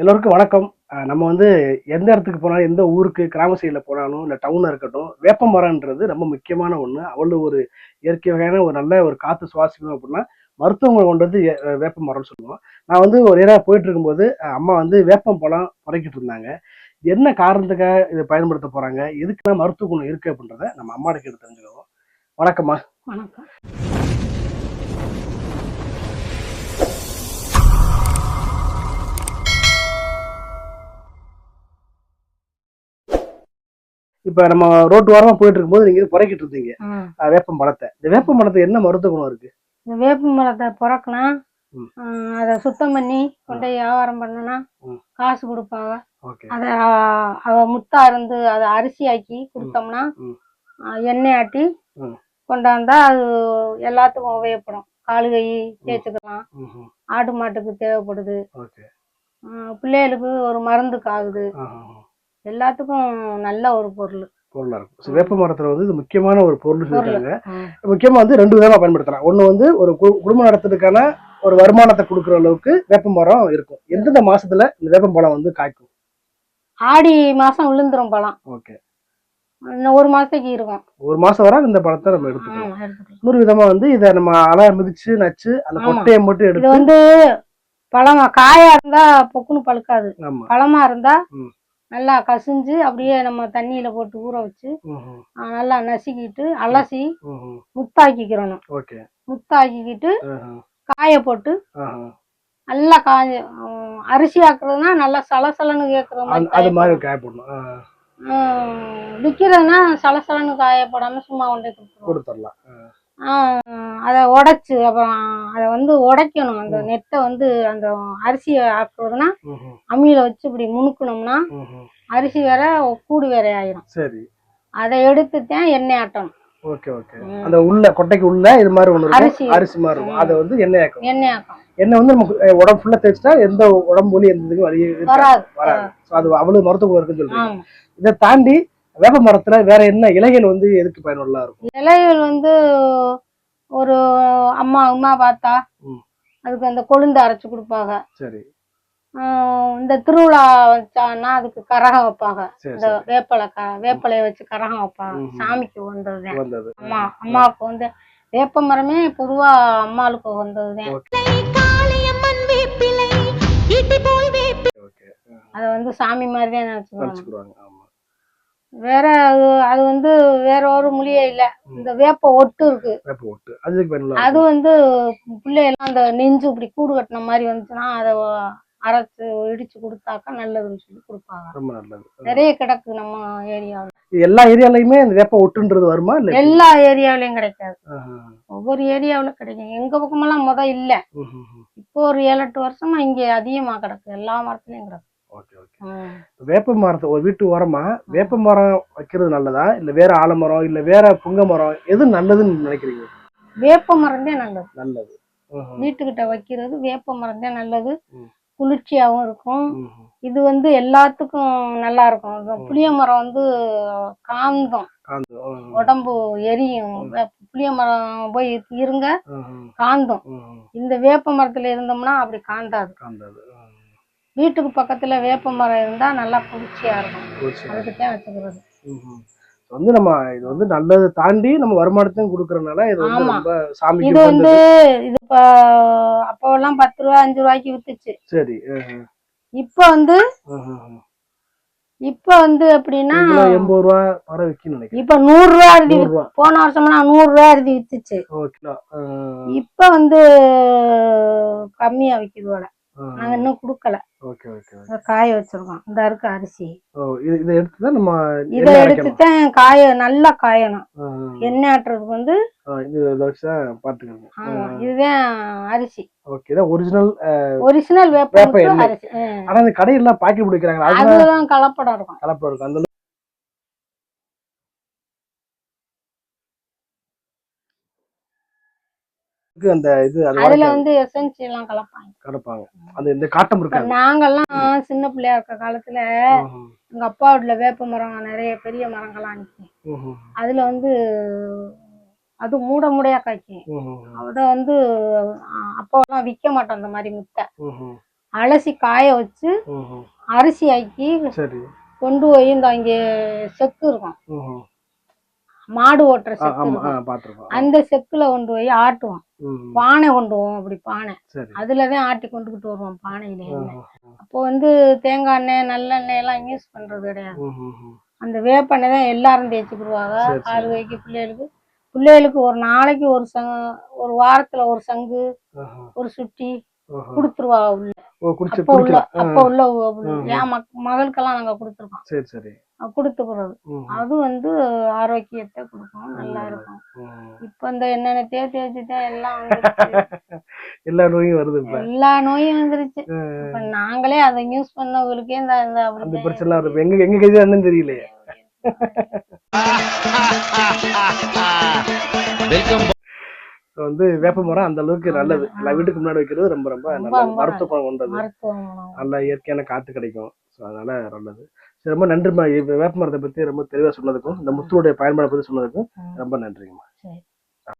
எல்லோருக்கும் வணக்கம். நம்ம வந்து எந்த இடத்துக்கு போனாலும் எந்த ஊருக்கு கிராம சைடில் போனாலும் இல்லை டவுனாக இருக்கட்டும் வேப்ப மரம்ன்றது ரொம்ப முக்கியமான ஒன்று அவ்வளோ ஒரு இயற்கை வகையான ஒரு நல்ல ஒரு காற்று சுவாசிக்கணும் அப்படின்னா மருத்துவங்களை கொண்டு வந்து வேப்ப மரம்னு சொல்லுவோம். நான் வந்து ஒரு ஏரியா போயிட்டு இருக்கும்போது அம்மா வந்து வேப்பம் பழம் பறக்கிட்டு இருந்தாங்க. என்ன காரணத்துக்காக இதை பயன்படுத்த போகிறாங்க எதுக்குன்னா மருத்துவ குணம் இருக்குது அப்படின்றத நம்ம அம்மா கேட்டு தெரிஞ்சுக்கிறோம் வணக்கம்மா. வணக்கம். இப்போ நம்ம ரோட்டு வாரமா போயிட்டு இருக்கும்போது நீங்க இது புறக்கிட்டு இருந்தீங்க. ம். அஹ் வேப்பம் பழத்தை இந்த வேப்பம் பழத்தை என்ன மருத்துவ குணம் இருக்கு? இந்த வேப்ப மரத்தை பிறக்கினா ம். அதை சுத்தம் பண்ணி கொண்டு வியாபாரம் பண்ணனா. காசு கொடுப்பாங்க. அதை அவ முத்தா இருந்து அதை அரிசி ஆக்கி கொடுத்தோம்னா எண்ணெய் ஆட்டி. கொண்டாந்தா அது எல்லாத்துக்கும் உபயோகப்படும். காலு கை தேய்ச்சிக்கலாம். ஆடு மாட்டுக்கு தேவைப்படுது. பிள்ளைகளுக்கு ஒரு மருந்துக்கு ஆகுது. எல்லாத்துக்கும் நல்ல ஒரு பொருள். பொருளா இருக்கும். வேப்ப மரத்துல வந்து இது முக்கியமான ஒரு பொருள். சொல்லியிருக்காங்க ம். முக்கியமா வந்து ரெண்டு விதமா பயன்படுத்தலாம். ஒண்ணு வந்து ஒரு கு- குடும்பம் நடத்துறதுக்கான ஒரு வருமானத்தை கொடுக்குற அளவுக்கு வேப்ப மரம் இருக்கும். எந்தெந்த மாசத்துல இந்த வேப்பம் பழம் வந்து காய்க்கும்? ஆடி மாசம் விழுந்துரும் பழம். ஓகே. இன்னும் ஒரு மாசத்துக்கு இருக்கும். ஒரு மாசம் வரை இந்த பழத்தை நம்ம எடுத்துக்கலாம். இன்னொரு விதமா வந்து இதை நம்ம அலை மிதிச்சு நச்சு அந்த. கொட்டையை மட்டும் எடுத்து வந்து பழமா காயா இருந்தா பொக்குன்னு பழுக்காது. பழமா இருந்தா. நல்லா கசிஞ்சு அப்படியே நம்ம தண்ணியில போட்டு ஊற வச்சு நல்லா நசுக்கிட்டு அலசி. முத்தாக்கிக்கிறணும் முத்தாக்கிக்கிட்டு. காய போட்டு. நல்லா ம், அரிசி ஆக்குறதுனா நல்லா சலசலன்னு கேக்குற மாதிரி காய போடணும் விக்கிறதுனா சலசலன்னு காய போடாம சும்மா கொண்டே கொடுத்துடலாம். அதை உடைச்சு அப்புறம் அதை வந்து உடைக்கணும். அந்த நெட்டை வந்து அந்த அரிசியை ஆக்குறதுனா. அம்மியில வச்சு இப்படி முணுக்கணும்னா. அரிசி வேற கூடு வேற ஆயிரும். சரி. அதை எடுத்துத்தான் எண்ணெய் ஆட்டணும். Okay okay. அந்த உள்ள கொட்டைக்கு உள்ள இது மாதிரி ஒண்ணு அரிசி. அரிசி மாதிரி இருக்கும். அதை வந்து எண்ணெய் ஆக்கும். எண்ணெய் ஆக்கம். எண்ணெய் வந்து நமக்கு உடம்பு ஃபுல்லா தேய்ச்சிட்டா எந்த உடம்பு வலி எந்த இதுக்கும் வலி. வராது. வராது. அது அவ்வளவு மருத்துவ இருக்குன்னு ஆமா. இதை தாண்டி வேப்ப மரத்துல வேற என்ன இலைகள் வந்து எதுக்கு பயனுள்ளதா இருக்கும்? இலைகள் வந்து ஒரு அம்மா அம்மா பார்த்தா. அதுக்கு அந்த கொழுந்து அரைச்சு கொடுப்பாங்க. சரி. இந்த திருவிழா வச்சான்னா அதுக்கு கரகம் வைப்பாங்க. இந்த வேப்பலை க வேப்பலைய வச்சு கரகம் வைப்பாங்க. சாமிக்கு வந்தது. அம்மா அம்மாவுக்கு வந்து வேப்ப மரமே பொதுவா அம்மாளுக்கு வந்ததுதான். அதை வந்து சாமி மாதிரி தான் நினைச்சுக்குவாங்க. வேற அது அது வந்து வேற ஒரு மொழியே இல்ல. இந்த வேப்ப ஒட்டு இருக்கு. வேப்ப ஒட்டு. அது அது? வந்து பிள்ளையெல்லாம் அந்த நெஞ்சு இப்படி கூடு கட்டின மாதிரி வந்துச்சுன்னா அதை அரைச்சு இடிச்சு கொடுத்தாக்கா நல்லதுன்னு சொல்லி கொடுப்பாங்க. ரொம்ப நல்லது. நிறைய கிடக்கு நம்ம ஏரியாவில். எல்லா ஏரியாலயுமே இந்த வேப்ப ஒட்டுன்றது வருமா இல்ல? எல்லா ஏரியாவிலயும் கிடைக்காது. ஒவ்வொரு ஏரியாவுல கிடைக்கும். எங்க பக்கமெல்லாம் முத இல்ல. இப்போ ஒரு ஏழு எட்டு வருஷமா இங்க அதிகமா கிடக்கு. எல்லா மரத்துலயும் கிடக்கு. Okay okay. வேப்ப மரத்தை ஒரு வீட்டு ஓரமா வேப்ப மரம் வைக்கிறது நல்லதா? இல்ல வேற ஆலமரம் இல்ல வேற புங்க மரம் எது நல்லதுன்னு நினைக்கிறீங்க? வேப்ப மரம் தான் நல்லது. நல்லது. வீட்டுக்கிட்ட வைக்கிறது வேப்ப மரம் தான் நல்லது. ம். குளிர்ச்சியாவும் இருக்கும். இது வந்து எல்லாத்துக்கும் நல்லா இருக்கும். புளிய மரம் வந்து காந்தம். உடம்பு எரியும். புளிய மரம் போய் இருங்க. காந்தம். இந்த வேப்ப மரத்துல இருந்தோம்னா அப்படி காந்தாது. வீட்டுக்கு பக்கத்துல வேப்ப மரம் இருந்தா நல்லா குளிர்ச்சியா இருக்கும். அதுக்கு தான் வச்சுக்கிறது. வந்து நம்ம இது வந்து நல்லது தாண்டி நம்ம வருமானத்தையும் கொடுக்கறதுனால இது வந்து. ரொம்ப சாமிக்கு இது வந்து. இது இப்ப அப்போல்லாம் பத்து ரூபா அஞ்சு ரூபாய்க்கு வித்துச்சு சரி. இப்ப வந்து. இப்ப வந்து எப்படின்னா எண்பது ரூபா வர நினைக்கிறேன் இப்ப நூறு ரூபா அறுதி போன வருஷம்னா நூறு ரூபா அறுதி வித்துச்சு. இப்ப வந்து கம்மியா விக்குது. நாங்க இன்னும் குடுக்கல. ஓகே காய வச்சிருக்கோம். இந்த இருக்கு அரிசி. ஓ இது எடுத்து நம்ம இதை எடுத்து தான் காய நல்லா காயணும். எண்ணெய் ஆட்டுறதுக்கு வந்து இதுதான் அரிசி. ஓகே ஒரிஜினல் ஒரிஜினல் வேப்ப வேப்ப எண்ணெய். அரிசி. ஆனா இந்த கடையெல்லாம் பாக்கெட் பிடிக்கிறாங்க அதுதான் அதுதான் கலப்படம் இருக்கும். கலப்படம் இருக்கும். அந்த அளவுக்கு அந்த இது அது அதுல வந்து எசன்சி எல்லாம் கலப்பாங்க கலப்பாங்க அந்த இந்த காட்டம் இப்ப இருக்காது நாங்கெல்லாம் சின்ன பிள்ளையா இருக்க காலத்துல. எங்க அப்பா வீட்டுல வேப்ப மரம் நிறைய பெரிய மரங்கள்லாம் ம்ஹும். அதுல வந்து அது மூட மூடையா காய்க்கும். அத வந்து அஹ், அப்போலாம் விக்க மாட்டோம் அந்த மாதிரி முட்டை. அலசி காய வச்சு. அரிசி ஆக்கி கொண்டு போய் இந்த இங்கே செக்கு இருக்கும். மாடு ஓட்டுற செக்கு அந்த செக்குல கொண்டு போய் ஆட்டுவோம். பானை கொண்டு போவோம் அப்படி பானை அதுலதான் ஆட்டி கொண்டுகிட்டு வருவோம் பானையில. அப்போ வந்து தேங்காய் எண்ணெய் நல்லெண்ணெய் எல்லாம் யூஸ் பண்றது கிடையாது. அந்த வேப்பெண்ணெய் தான் எல்லாரும் தேய்ச்சிக்கிடுவாங்க சரி. ஆளுகைக்கு பிள்ளைகளுக்கு பிள்ளைகளுக்கு ஒரு நாளைக்கு ஒரு சங் ஒரு வாரத்துல ஒரு சங்கு. ஒரு சுட்டி. கொடுத்துருவா உள்ள குடிச்சு அப்ப உள்ள குடிக்கலாம் ஆ, அப்ப உள்ள ம். என் மக் மகளுக்கெல்லாம் நாங்க கொடுத்துருக்கோம். சரி சரி. கொடுத்துக்கிறது ம்ஹும். அது வந்து ஆரோக்கியத்தை கொடுக்கும். நல்லா இருக்கும். இப்ப இந்த என்னென்ன தேய்ச்சி தேய்ச்சிதான் எல்லாம். எல்லா நோயும் வருது எல்லா நோயும் வந்துருச்சு. இப்ப நாங்களே அதை யூஸ் பண்ணவங்களுக்கே இந்த அந்த பிரச்சனை வருது. எங்க எங்க கைது என்னன்னு தெரியலையே. வெல்கம் வந்து வேப்ப மரம் அந்த அளவுக்கு நல்லது. எல்லா வீட்டுக்கு முன்னாடி வைக்கிறது ரொம்ப ரொம்ப ரொம்ப மருத்துவ குணம் கொண்டது. நல்ல இயற்கையான காத்து கிடைக்கும். ஸோ அதனால நல்லது. ரொம்ப நன்றிம்மா. வேப்ப மரத்தை பத்தி ரொம்ப தெளிவா சொன்னதுக்கும் இந்த முத்துடைய பயன்பாடை பத்தி சொன்னதுக்கும். ரொம்ப நன்றிங்கம்மா.